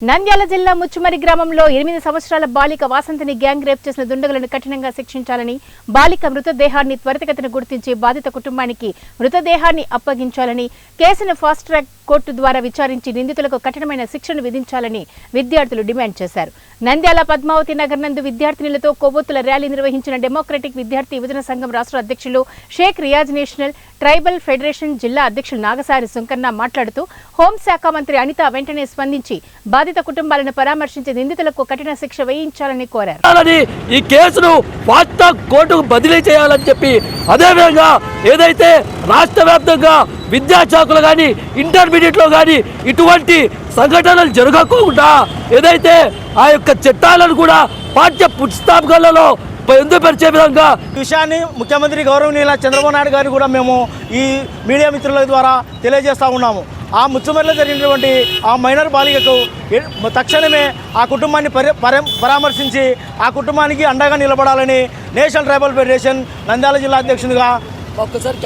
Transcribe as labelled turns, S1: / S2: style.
S1: నంద్యాల జిల్లా ముచ్చుమరి గ్రామంలో ఎనిమిది సంవత్సరాల బాలిక వాసంతిని గ్యాంగ్ రేప్ చేసిన దుండగులను కఠినంగా శిక్షించాలని బాలిక మృతదేహాన్ని త్వరితగతిన గుర్తించి బాధిత కుటుంబానికి మృతదేహాన్ని అప్పగించాలని కేసును ఫాస్ట్ ట్రాక్ కోర్టు ద్వారా విచారించి నిందితులకు కఠినమైన శిక్షను విధించాలని విద్యార్థులు డిమాండ్ చేశారు. నంద్యాల పద్మావతి నగర్ నందు విద్యార్థినులతో కొవ్వొత్తుల ర్యాలీ నిర్వహించిన డెమోక్రటిక్ విద్యార్థి యువజన సంఘం రాష్ట్ర అధ్యక్షులు Sheikh Riyaz national tribal federation జిల్లా అధ్యక్షులు నాగసారి సుంకన్న మాట్లాడుతూ హోంశాఖ మంత్రి అనిత వెంటనే స్పందించి బాధిత కుటుంబాలను పరామర్శించి నిందితులకు కఠిన శిక్ష వేయించాలని కోరారు.
S2: ఈ కేసును కోర్టుకు బదిలీ చేయాలని చెప్పి అదేవిధంగా ఏదైతే రాష్ట్ర వ్యాప్తంగా విద్యాశాఖలు కానీ ఇంటర్మీడియట్లో కానీ ఇటువంటి సంఘటనలు జరగకుండా ఏదైతే ఆ యొక్క చట్టాలను కూడా పాఠ్య పుస్తకాలలో పొందుపరిచే విధంగా
S3: విషయాన్ని ముఖ్యమంత్రి గౌరవనీయుల చంద్రబాబు నాయుడు గారికి కూడా మేము ఈ మీడియా మిత్రుల ద్వారా తెలియజేస్తూ ఉన్నాము. ఆ ముచ్చుమరిలో జరిగినటువంటి ఆ మైనర్ బాలికకు తక్షణమే ఆ కుటుంబాన్ని పరి పరి- పరామర్శించి ఆ కుటుంబానికి అండగా నిలబడాలని నేషనల్ ట్రైబల్ ఫెడరేషన్ నంద్యాల జిల్లా అధ్యక్షునిగా
S2: ఒక్కసారి